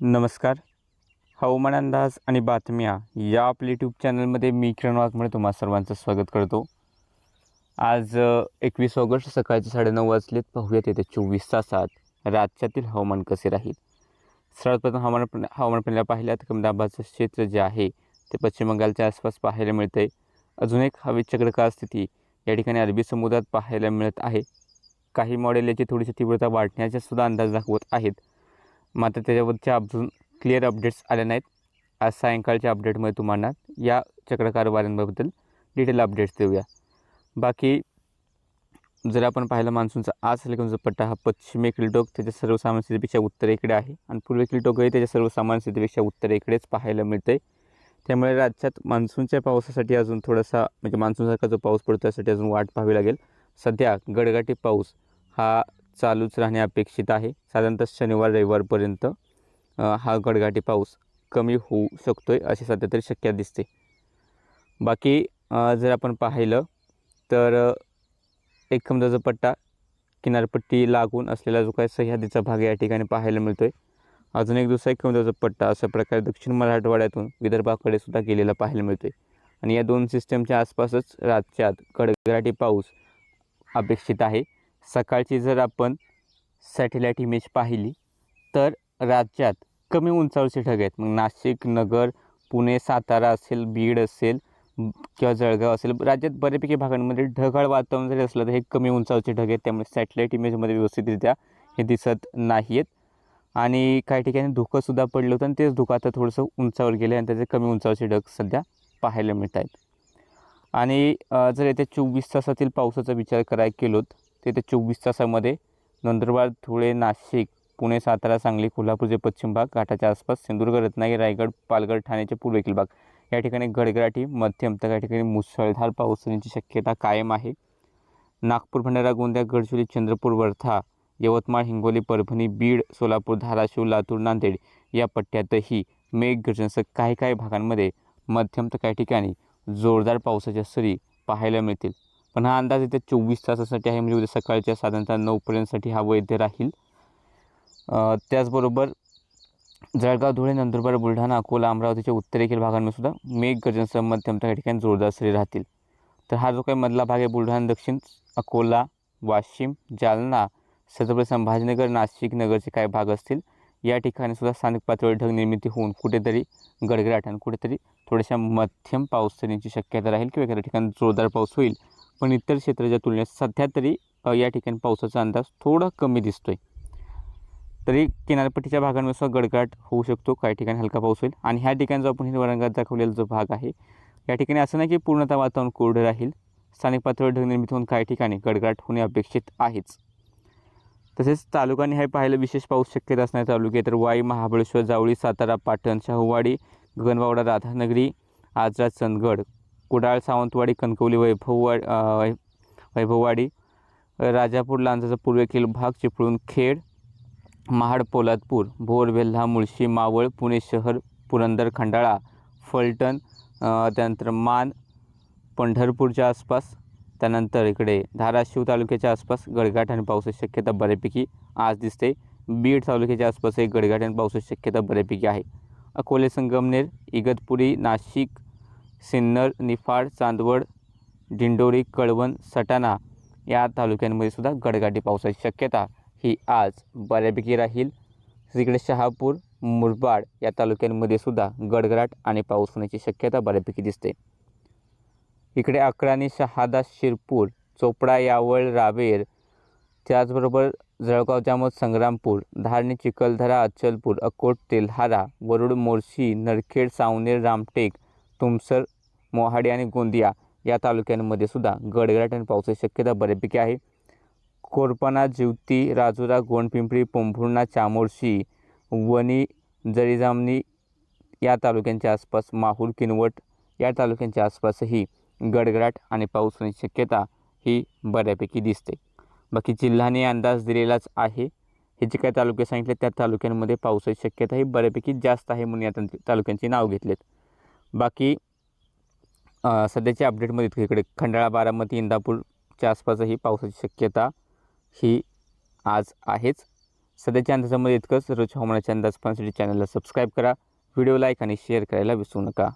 नमस्कार. हवामान अंदाज आणि बातम्या या आपल्या यूट्यूब चॅनलमध्ये मी किरण वाघमळे तुम्हा सर्वांचं स्वागत करतो. आज एकवीस ऑगस्ट सकाळचे साडेनऊ वाजलेत. पाहूयात येत्या चोवीस तासात राज्यातील हवामान कसे राहील. सर्वात प्रथम हवामान हवामान पाहिलं पाहिल्यात कमी दाबाचं क्षेत्र जे आहे ते पश्चिम बंगालच्या आसपास पाहायला मिळतं आहे अजून एक हवेत चक्रकार स्थिती या ठिकाणी अरबी समुद्रात पाहायला मिळत आहे. काही मॉडेल याची थोडीशी तीव्रता वाढण्याचा सुद्धा अंदाज दाखवत आहेत. मात्र त्याच्यावरच्या अजून क्लिअर अपडेट्स आल्या नाहीत. आज सायंकाळच्या अपडेटमध्ये तुम्हाला या चक्रकारवाऱ्यांबद्दल डिटेल अपडेट्स देऊया. बाकी जर आपण पाहिलं मान्सूनचा आज जो पट्टा हा पश्चिमेकडील टोक त्याच्या सर्वसामान्य स्थितीपेक्षा उत्तरेकडे आहे आणि पूर्वेकडील टोकही त्याच्या सर्वसामान्य स्थितीपेक्षा उत्तरेकडेच पाहायला मिळतं आहे त्यामुळे राज्यात मान्सूनच्या पावसासाठी अजून थोडासा म्हणजे मान्सूनसारखा जो पाऊस पडतो त्यासाठी अजून वाट पाहावी लागेल. सध्या गडगाटी पाऊस हा चालूच राहणे अपेक्षित आहे. साधारणतः शनिवार रविवारपर्यंत हा गडगाठी पाऊस कमी होऊ शकतो आहे अशी सध्या तरी शक्यता दिसते. बाकी जर आपण पाहिलं तर एक खमदाचा पट्टा किनारपट्टी लागून असलेला जो काही सह्याद्रीचा भाग या ठिकाणी पाहायला मिळतो आहे अजून एक दुसरा एक कमजाचा पट्टा अशा प्रकारे दक्षिण मराठवाड्यातून विदर्भाकडे सुद्धा गेलेला पाहायला मिळतो आहे आणि या दोन सिस्टमच्या आसपासच राज्यात गडगडाटी पाऊस अपेक्षित आहे. सकाळची जर आपण सॅटेलाईट इमेज पाहिली तर राज्यात कमी उंचावरचे ढग आहेत. मग नाशिक नगर पुणे सातारा असेल बीड असेल किंवा जळगाव असेल राज्यात बऱ्यापैकी भागांमध्ये ढगाळ वातावरण जरी असलं तर हे कमी उंचावरचे ढग आहेत. त्यामुळे सॅटेलाईट इमेजमध्ये व्यवस्थितरित्या हे दिसत नाही आहेत आणि काही ठिकाणी धुकंसुद्धा पडलं होतं आणि तेच धुकं आता थोडंसं उंचावर गेलं आणि त्याचे कमी उंचावरचे ढग सध्या पाहायला मिळत आहेत आणि जर येत्या चोवीस तासातील पावसाचा विचार करायला केलोत तेथे चोवीस तासामध्ये नंदुरबार धुळे नाशिक पुणे सातारा सांगली कोल्हापूरचे पश्चिम भाग घाटाच्या आसपास सिंधुदुर्ग रत्नागिरी रायगड पालघर ठाण्याचे पूर्वेकडील भाग. या ठिकाणी गडगडाटी मध्यम तर काही ठिकाणी मुसळधार पाऊस होण्याची शक्यता कायम आहे. नागपूर भंडारा गोंदिया गडचिरोली चंद्रपूर वर्धा यवतमाळ हिंगोली परभणी बीड सोलापूर धाराशिव लातूर नांदेड या पट्ट्यातही मेघगर्जनसह काही काही भागांमध्ये मध्यम तर काही ठिकाणी जोरदार पावसाच्या सरी पाहायला मिळतील. पण हा अंदाज येत्या चोवीस तासासाठी आहे म्हणजे उद्या सकाळच्या साधारणतः नऊपर्यंतसाठी हा वैध राहील. त्याचबरोबर जळगाव धुळे नंदुरबार बुलढाणा अकोला अमरावतीच्या उत्तरेकडील भागांमध्ये सुद्धा मेघगर्जनसह मध्यम तर काही ठिकाणी जोरदार सरी राहतील. तर हा जो काही मधला भाग आहे बुलढाणा दक्षिण अकोला वाशिम जालना छत्रपती संभाजीनगर नाशिक नगरचे काही भाग असतील या ठिकाणी सुद्धा स्थानिक पातळीवर ढग निर्मिती होऊन कुठेतरी गडगडाट आणि कुठेतरी थोड्याशा मध्यम पाऊस येण्याची शक्यता राहील किंवा एखाद्या ठिकाणी जोरदार पाऊस होईल पण इतर क्षेत्राच्या तुलनेत सध्या तरी या ठिकाणी पावसाचा अंदाज थोडा कमी दिसतो आहे तरी किनारपट्टीच्या भागांवर सुद्धा गडगडाट होऊ शकतो काही ठिकाणी हलका पाऊस होईल. आणि ह्या ठिकाणी जो आपण हिरव्या रंगात दाखवलेला जो भाग आहे या ठिकाणी असं नाही की पूर्णतः वातावरण कोरडं राहील. स्थानिक पातळीवर ढग निर्मित होऊन काही ठिकाणी गडगडाट होणे अपेक्षित आहेच. तसेच तालुकाने हे पाहिलं विशेष पाऊस शक्यता असणारे तालुके तर वाई महाबळेश्वर जावळी सातारा पाटण शाहूवाडी गगनबावडा राधानगरी आजरा चंदगड कुडाळ सावंतवाडी कणकवली वैभववाड वै- वैभववाडी राजापूर लांजाचा पूर्वेकील भाग चिपळूण खेड महाड पोलादपूर भोर वेल्हा मुळशी मावळ पुणे शहर पुरंदर खंडाळा फलटण त्यानंतर मान पंढरपूरच्या आसपास त्यानंतर इकडे धाराशिव तालुक्याच्या आसपास गडगाठ आणि पावसाची शक्यता बऱ्यापैकी आज दिसते. बीड तालुक्याच्या आसपासही गडगाठ आणि पावसाची शक्यता बऱ्यापैकी आहे. अकोले संगमनेर इगतपुरी नाशिक सिन्नर निफाड चांदवड दिंडोरी कळवण सटाणा या तालुक्यांमध्ये सुद्धा गडगाटी पावसाची शक्यता ही आज बऱ्यापैकी राहील. तिकडे शहापूर मुरबाड या तालुक्यांमध्ये सुद्धा गडगडाट आणि पाऊस होण्याची शक्यता बऱ्यापैकी दिसते. इकडे अकराणी शहादा शिरपूर चोपडा यावळ रावेर त्याचबरोबर जळगाव जामोद संग्रामपूर धारणी चिखलदरा अचलपूर अकोट तेल्हारा वरुड मोर्शी नरखेड सावनेर रामटेक तुमसर मोहाडी आणि गोंदिया या तालुक्यांमध्ये सुद्धा गडगडाट आणि पावसाची शक्यता बऱ्यापैकी आहे. कोरपणा जिवती राजुरा गोंडपिंपरी पोंभुर्णा चामोर्शी वणी जळीजामणी या तालुक्यांच्या आसपास माहूर किनवट या तालुक्यांच्या आसपासही गडगडाट आणि पाऊस होण्याची शक्यता ही बऱ्यापैकी दिसते. बाकी जिल्ह्याने अंदाज दिलेलाच आहे. हे जे काही तालुके सांगितले त्या तालुक्यांमध्ये पावसाची शक्यता ही बऱ्यापैकी जास्त आहे म्हणून या तालुक्यांची नाव घेतलेत. बाकी सध्याच्या अपडेटमध्ये इतकं इकडे खंडाळा बारामती इंदापूरच्या आसपासही पावसाची शक्यता ही आज आहेच. सध्याच्या अंदाजामध्ये इतकंच. रोज हवामानाच्या अंदाज पाहण्यासाठी चॅनलला सबस्क्राईब करा. व्हिडिओ लाईक आणि शेअर करायला विसरू नका.